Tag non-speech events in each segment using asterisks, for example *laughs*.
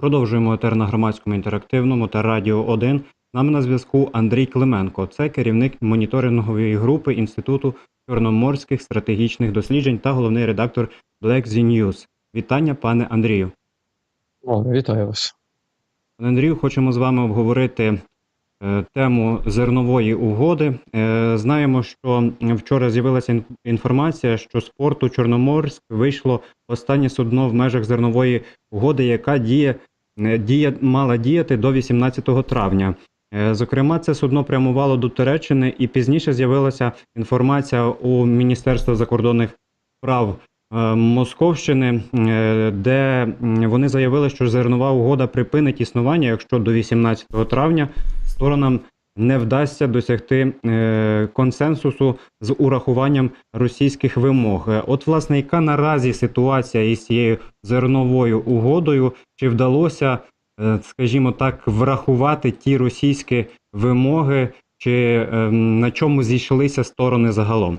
Продовжуємо етер на громадському інтерактивному та Радіо 1. З Нами на зв'язку Андрій Клименко. Це керівник моніторингової групи Інституту чорноморських стратегічних досліджень та головний редактор Black Z News. Вітання, пане Андрію. О, вітаю вас. Пане Андрію, хочемо з вами обговорити тему зернової угоди. Е, знаємо, що вчора з'явилася інформація, що з порту Чорноморськ вийшло останнє судно в межах зернової угоди, яка діє, е, діє мала діяти до 18 травня. Е, Зокрема, це судно прямувало до Туреччини, і пізніше з'явилася інформація у Міністерства закордонних справ е, Московщини, е, де вони заявили, що зернова угода припинить існування, якщо до 18 травня сторонам не вдасться досягти е, консенсусу з урахуванням російських вимог. От, власне, яка наразі ситуація із цією зерновою угодою? Чи вдалося, е, скажімо так, врахувати ті російські вимоги, чи е, на чому зійшлися сторони загалом?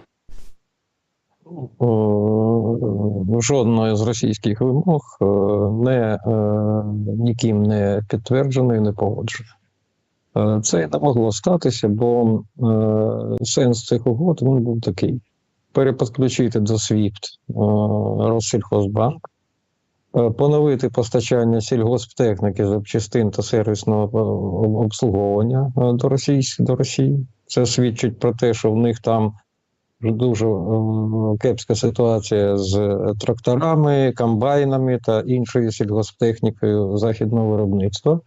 Жодної з російських вимог не, ніким не підтверджено і не погоджено. Е, Це не могло статися, бо е, сенс цих угод він був такий: переподключити до SWIFT е, Россельхозбанк, е, поновити постачання сільгосптехніки, запчастин та сервісного обслуговування до Росії, до Росії. Це свідчить про те, що в них там дуже кепська ситуація з тракторами, комбайнами та іншою сільгосптехнікою західного виробництва.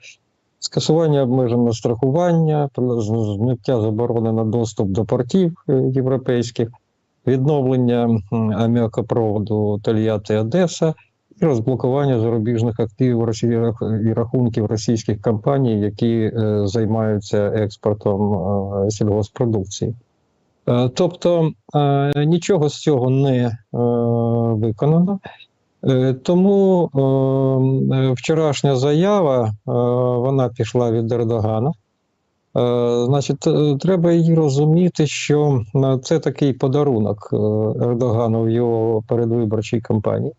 Скасування обмеженого страхування, зняття заборони на доступ до портів е, європейських, відновлення аміакопроводу Тольятти Одеса і розблокування зарубіжних активів і рахунків російських компаній, які е, займаються експортом е, сільгоспродукції. Тобто нічого з цього не виконано. Е, Тому е, вчорашня заява е, вона пішла від Ердогана. Значить, треба її розуміти, що це такий подарунок Ердогану в його передвиборчій кампанії.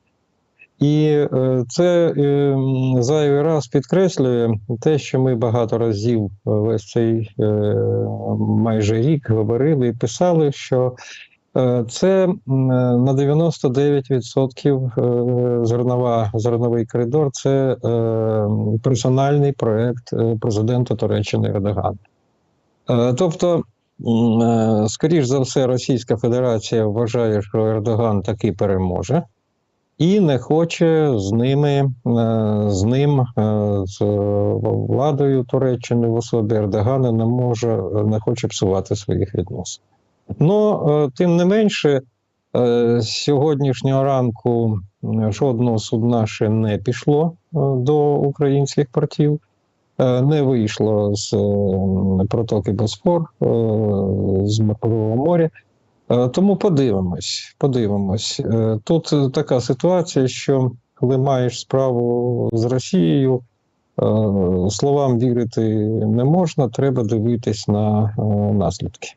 І це е, зайвий раз підкреслює те, що ми багато разів весь цей майже рік говорили і писали, що це на 99% е, зернова, зерновий коридор це е, персональний проект е, президента Туреччини Ердогана. Е, Тобто, е, скоріш за все, Російська Федерація вважає, що Ердоган таки переможе і не хоче з ними, е, з ним, е, з владою Туреччини в особі Ердогана не може, не хоче псувати своїх відносин. Ну, е, тим не менше, е, сьогоднішнього ранку жодного судна ще не пішло е, до українських портів, не вийшло з протоки Босфор, з Морського моря. Тому подивимось, подивимось. Тут така ситуація, що коли маєш справу з Росією, словам вірити не можна, треба дивитись на наслідки.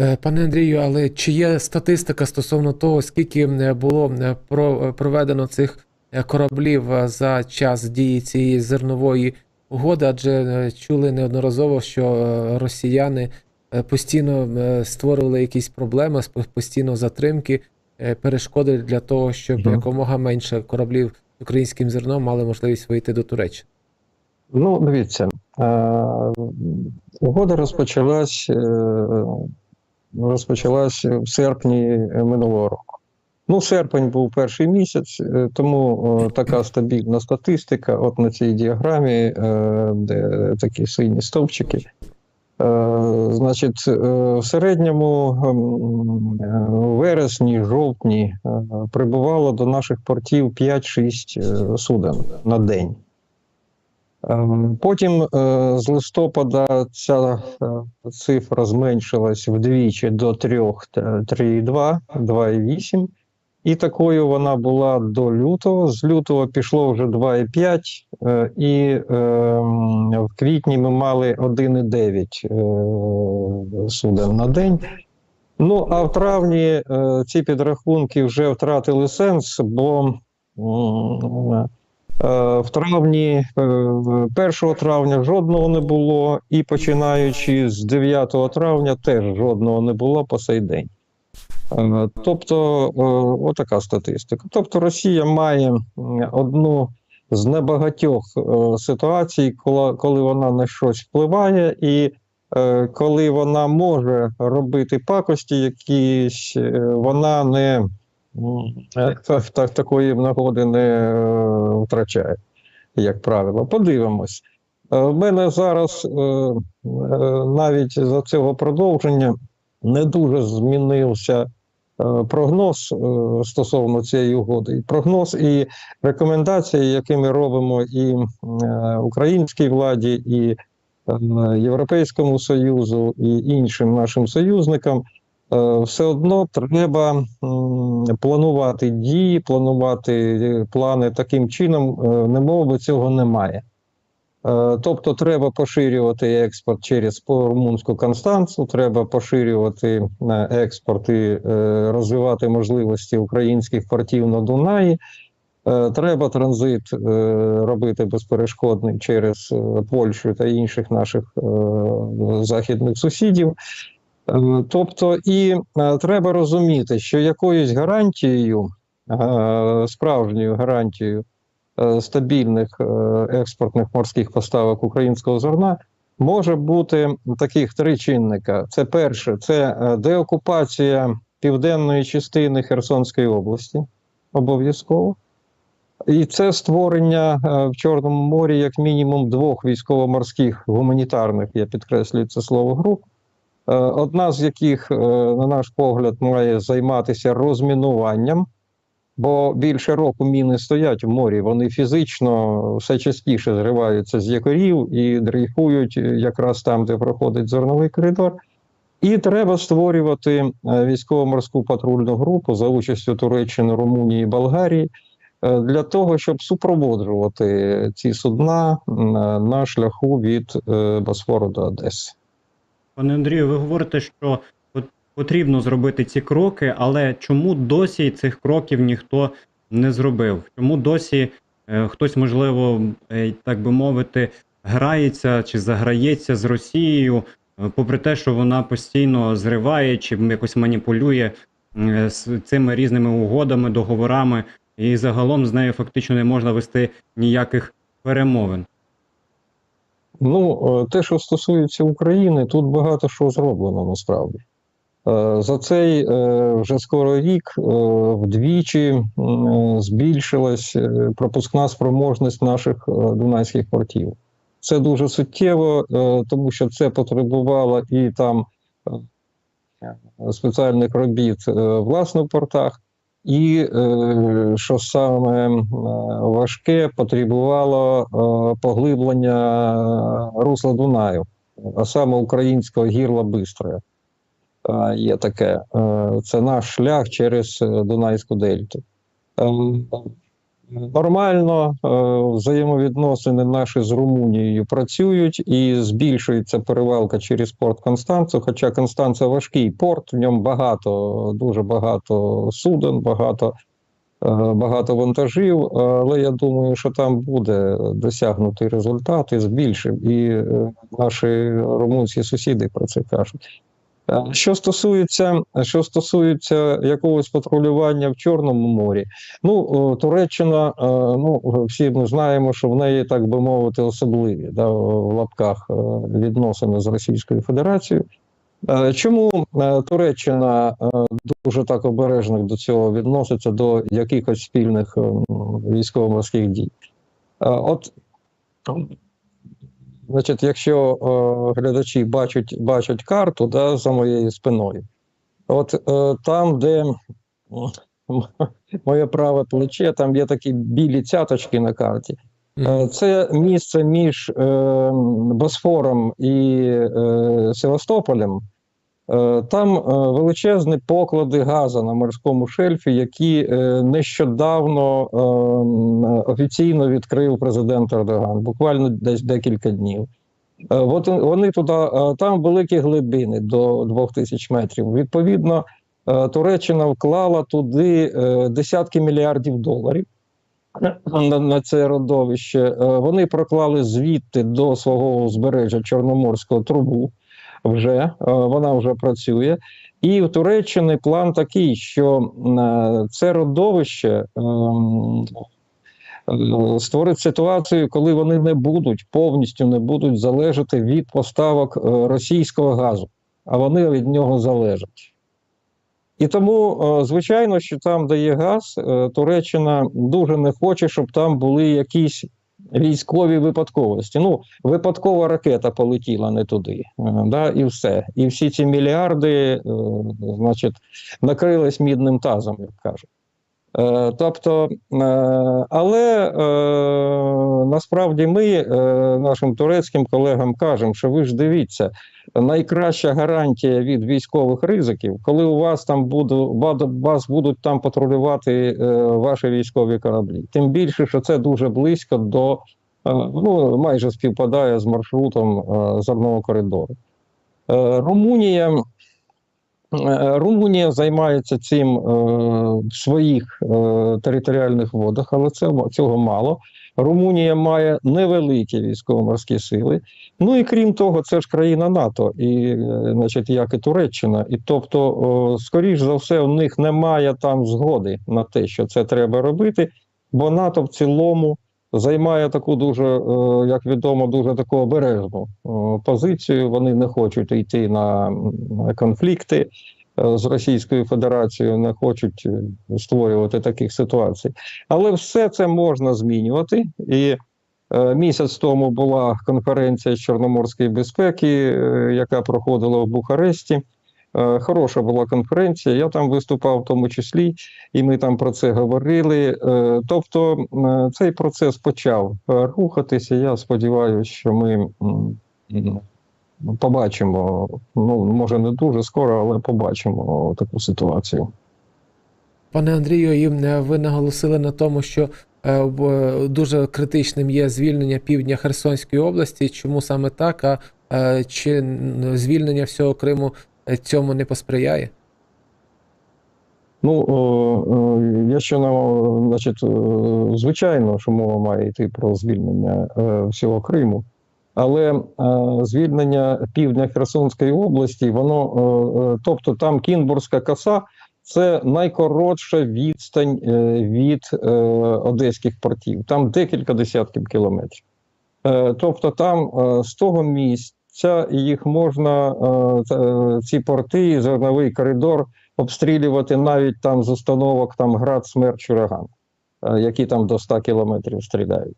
Е, Пане Андрію, але чи є статистика стосовно того, скільки е, було е, про- проведено цих кораблів за час дії цієї зернової угоди? Адже чули неодноразово, що росіяни постійно створювали якісь проблеми, постійно затримки, перешкоди для того, щоб Мгм. якомога менше кораблів з українським зерном мали можливість вийти до Туреччини. Ну, дивіться, е, угода розпочалась, е, розпочалась в серпні минулого року. Ну, серпень був перший місяць, е, тому е, така стабільна статистика. От на цій діаграмі, е, де такі сині стовпчики. Е, Значить, е, в середньому ем, е, вересні, жовтні е, прибувало до наших портів 5-6 е, суден на день. Ем, Потім е, з листопада ця е, цифра зменшилась вдвічі до 3,2, 2,8. І такою вона була до лютого. З лютого пішло вже 2,5, е, і е, в квітні ми мали 1,9 е, суден на день. Ну, а в травні е, ці підрахунки вже втратили сенс, бо Е, В травні, е, 1 травня жодного не було, і починаючи з 9 травня теж жодного не було по сей день. Е, Тобто, е, отака статистика. Тобто, Росія має одну з небагатьох е, ситуацій, коли, вона на щось впливає, і е, коли вона може робити пакості, якісь е, вона не е, та- та- такої нагоди не е, втрачає, як правило. Подивимось. Е, В мене зараз е, е, навіть за цього продовження не дуже змінився е, прогноз е, стосовно цієї угоди. І прогноз і рекомендації, які ми робимо і е, українській владі, і е, Європейському Союзу, і іншим нашим союзникам. Е, Все одно треба планувати дії, планувати е, плани таким чином, е, немов би цього немає. Тобто треба поширювати експорт через румунську Констанцу, треба поширювати експорт і розвивати можливості українських портів на Дунаї. Треба транзит робити безперешкодний через Польщу та інших наших західних сусідів. Е, Тобто, і е, треба розуміти, що якоюсь гарантією, е, справжньою гарантією стабільних експортних морських поставок українського зерна може бути таких три чинника. Це перше, це деокупація південної частини Херсонської області, обов'язково. І це створення в Чорному морі як мінімум двох військово-морських гуманітарних, я підкреслюю це слово груп. Е, Одна з яких, е, на наш погляд, має займатися розмінуванням, бо більше року міни стоять в морі. Вони фізично все частіше зриваються з якорів і дрейфують е, якраз там, де проходить зерновий коридор. І треба створювати військово-морську патрульну групу за участю Туреччини, Румунії і Болгарії для того, щоб супроводжувати ці судна на шляху від Босфору до Одеси. Пане Андрію, ви говорите, що пот- потрібно зробити ці кроки, але чому досі цих кроків ніхто не зробив? Чому досі е, хтось, можливо, е, так би мовити, грається чи заграється з Росією, е, попри те, що вона постійно зриває чи якось маніпулює з цими різними угодами, договорами, і загалом з нею фактично не можна вести ніяких перемовин. Ну, е, те, що стосується України, тут багато що зроблено насправді. Е, За цей е, вже скоро рік вдвічі збільшилась пропускна спроможність наших дунайських портів. Це дуже суттєво, тому що це потребувало і там спеціальних робіт власне в портах, і е, що саме е, важке, потребувало е, поглиблення русла Дунаю, а саме українського гірла Бистроя. Е, Є таке. Це наш шлях через Дунайську дельту. Нормально е, взаємовідносини наші з Румунією працюють і збільшується перевалка через порт Констанцу. Хоча Констанца важкий порт, в ньому багато, дуже багато суден, багато, е, багато вантажів. Але я думаю, що там буде досягнутий результат і збільшив. І е, наші румунські сусіди про це кажуть. Е, Що стосується, що стосується якогось патрулювання в Чорному морі, ну Туреччина, е, ну всі ми знаємо, що в неї, так би мовити, особливі да, в лапках е, відносини з Російською Федерацією. Е, Чому е, Туреччина е, дуже так обережно до цього відноситься до якихось спільних е, військово-морських дій? Е, От Значить, якщо е, глядачі бачать, бачать карту да, за моєю спиною, от е, там, де *laughs* моє праве плече, там є такі білі цяточки на карті. Е, Це місце між е, Босфором і е, Севастополем. Е, Там е, величезні поклади газу на морському шельфі, які е, нещодавно е, офіційно відкрив президент Ердоган, буквально десь декілька днів. От вони туди, там великі глибини до 2000 метрів. Відповідно, Туреччина вклала туди десятки мільярдів доларів. на, це родовище. Вони проклали звідти до свого узбережжя Чорноморського трубу. Вже е, вона вже працює. І в Туреччині план такий, що е, це родовище ем, створить ситуацію, коли вони не будуть повністю не будуть залежати від поставок е, російського газу, а вони від нього залежать. І тому, звичайно, що там, де є газ, Туреччина дуже не хоче, щоб там були якісь військові випадковості. Ну, випадкова ракета полетіла не туди, е, да, і все. І всі ці мільярди, е, значить, накрились мідним тазом, як кажуть. Е, Тобто, е, але е, насправді ми нашим турецьким колегам кажемо, що ви ж дивіться, найкраща гарантія від військових ризиків, коли у вас там буде вас будуть там патрулювати ваші військові кораблі. Тим більше, що це дуже близько до ну майже співпадає з маршрутом зернового коридору. Румунія. Е, Румунія займається цим е, в своїх е, територіальних водах, але цього мало. Румунія має невеликі військово-морські сили. Ну і крім того, це ж країна НАТО, і значить, як і Туреччина. І тобто, скоріш за все, у них немає там згоди на те, що це треба робити, бо НАТО в цілому займає таку дуже, е, як відомо, дуже таку обережну е, позицію. Вони не хочуть йти на конфлікти е, з Російською Федерацією, не хочуть створювати таких ситуацій. Але все це можна змінювати. І місяць тому була конференція Чорноморської безпеки, яка проходила в Бухаресті. Е, Хороша була конференція. Я там виступав в тому числі, і ми там про це говорили. Е, Тобто е, цей процес почав рухатися. Я сподіваюся, що ми побачимо. Ну може не дуже скоро, але побачимо таку ситуацію. Пане Андрію, і ви наголосили на тому, що дуже критичним є звільнення півдня Херсонської області. Чому саме так? А чи звільнення всього Криму цьому не посприяє? Ну, о, якщо нам, значить, е, звичайно, що мова має йти про звільнення е, всього Криму, але е, звільнення півдня Херсонської області, воно, е, е, тобто там Кінбурзька коса, це найкоротша відстань е, від е, одеських портів, там декілька десятків кілометрів. Е, тобто, там е, з того місця їх можна, е, ці порти, зерновий коридор обстрілювати навіть там з установок там град смерч ураган, е, які там до 100 кілометрів стріляють.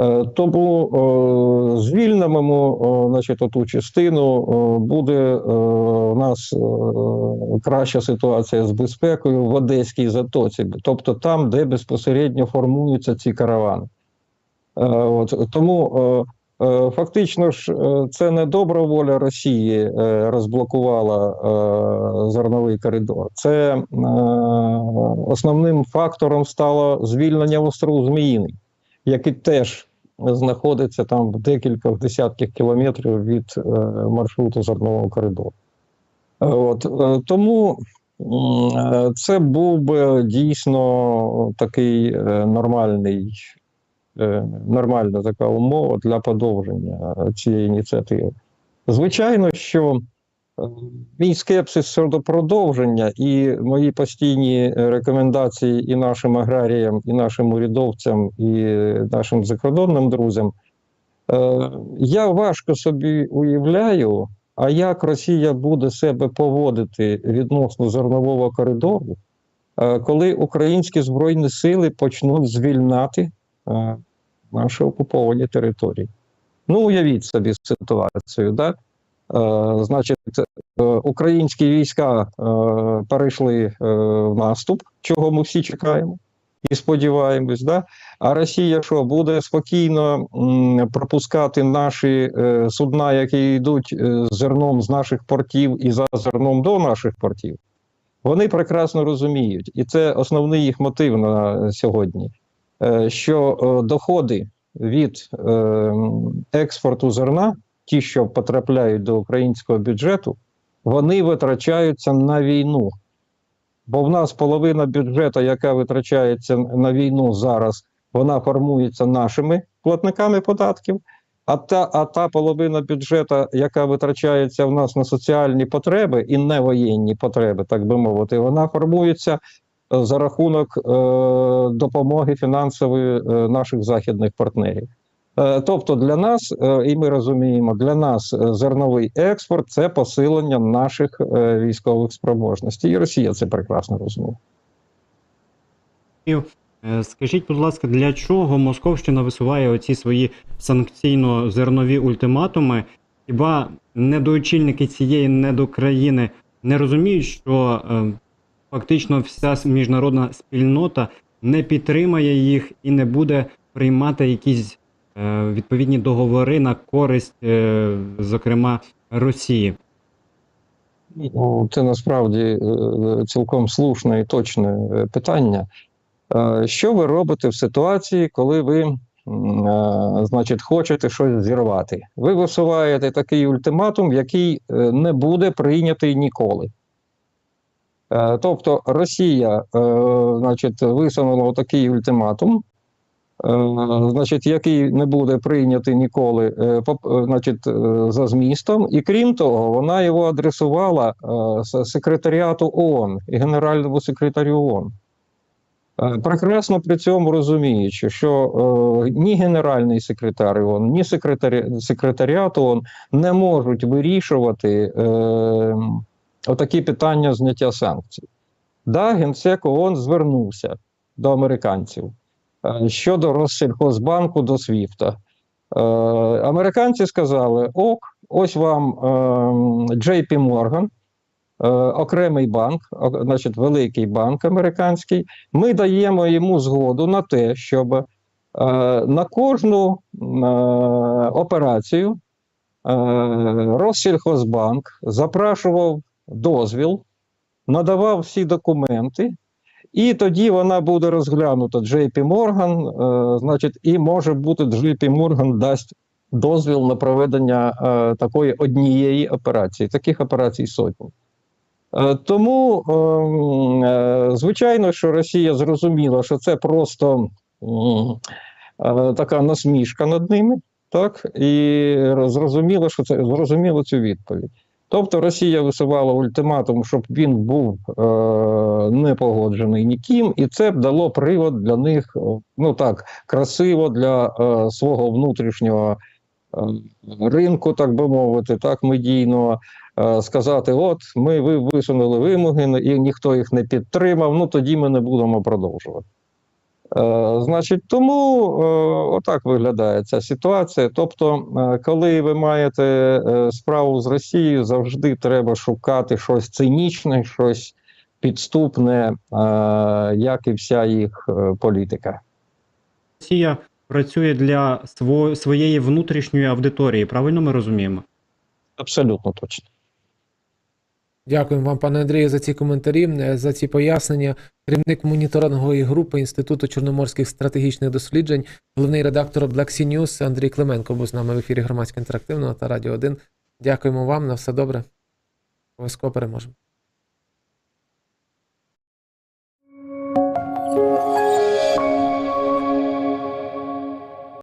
Е, Тому е, звільнимо е, значить, оту частину, е, буде е, у нас е, краща ситуація з безпекою в Одеській затоці, тобто там, де безпосередньо формуються ці каравани. Е, От, тому е, е, фактично ж е, це не добра воля Росії е, розблокувала е, зерновий коридор. Це е, основним фактором стало звільнення острову Зміїний, який теж знаходиться там в декількох десятків кілометрів від е, маршруту зернового коридору. Е, От, е, тому е, це був би дійсно такий е, нормальний е, нормальна така умова для подовження цієї ініціативи. Звичайно, що е, мій скепсис щодо продовження і мої постійні е, рекомендації і нашим аграріям, і нашим урядовцям, і нашим закордонним друзям. е, Я важко собі уявляю, а як Росія буде себе поводити відносно зернового коридору, е, коли українські збройні сили почнуть звільняти е, наші окуповані території. Ну, уявіть собі ситуацію, да? Е, значить, е, українські війська е, перейшли е, в наступ, чого ми всі чекаємо і сподіваємось, да? а Росія що буде спокійно пропускати наші е, судна, які йдуть е, з зерном з наших портів і за зерном до наших портів. Вони прекрасно розуміють, і це основний їх мотив на сьогодні що е, доходи від е, експорту зерна, ті, що потрапляють до українського бюджету, вони витрачаються на війну. Бо в нас половина бюджету, яка витрачається на війну зараз, вона формується нашими платниками податків. А та, а та половина бюджету, яка витрачається в нас на соціальні потреби і не воєнні потреби, так би мовити, вона формується е, за рахунок е, допомоги фінансової е, наших західних партнерів. Е, тобто для нас, і ми розуміємо, для нас зерновий експорт це посилення наших військових спроможностей. І Росія це прекрасно розуміє. Скажіть, будь ласка, для чого Московщина висуває оці свої санкційно-зернові ультиматуми? Хіба недоочільники цієї недокраїни не розуміють, що фактично вся міжнародна спільнота не підтримає їх і не буде приймати якісь е, відповідні договори на користь, е, зокрема, Росії? Ну, це насправді е, цілком слушне і точне е, питання. Е, Що ви робите в ситуації, коли ви, значить, хочете щось зірвати? Ви висуваєте такий ультиматум, який не буде прийнятий ніколи. Е, Тобто Росія, е, значить, висунула такий ультиматум, е, значить, який не буде прийнятий ніколи, значить, за змістом, і крім того, вона його адресувала секретаріату ООН і генеральному секретарю ООН. Прекрасно при цьому розуміючи, що е, ні генеральний секретар ООН, ні секретарі, секретаріат ООН не можуть вирішувати е, отакі питання зняття санкцій. Да, генсек ООН звернувся до американців е, щодо Россельхозбанку до Свіфта. Е, американці сказали: ок, ось вам е, JP Morgan, окремий банк, значить, великий банк американський. Ми даємо йому згоду на те, щоб е, на кожну операцію е, Россельхозбанк запрашував дозвіл, надавав всі документи. І тоді вона буде розглянута JP Morgan, е, значить, і може бути JP Morgan дасть дозвіл на проведення е, такої однієї операції. Таких операцій сотні. Е, тому, ем, звичайно, що Росія зрозуміла, що це просто така насмішка над ними, так, і зрозуміло, що це зрозуміло цю відповідь. Тобто Росія висувала ультиматум, щоб він був е, не погоджений ніким, і це б дало привод для них, е, ну так, красиво для е, свого внутрішнього е, ринку, так би мовити, так медійного, е, сказати: от ми ви висунули вимоги, і ніхто їх не підтримав. Ну тоді ми не будемо продовжувати. Е, значить, тому е, отак виглядає ця ситуація. Тобто, е, коли ви маєте справу з Росією, завжди треба шукати щось цинічне, щось підступне, як і вся їх політика. Росія працює для своєї внутрішньої аудиторії, правильно ми розуміємо? Абсолютно точно. Дякуємо вам, пане Андрію, за ці коментарі, е, за ці пояснення. Керівник моніторингової групи Інституту чорноморських стратегічних досліджень, головний редактор Black Sea News Андрій Клименко був з нами в ефірі громадсько інтерактивного та Радіо 1. Дякуємо вам на все добре. Обов'язково переможемо.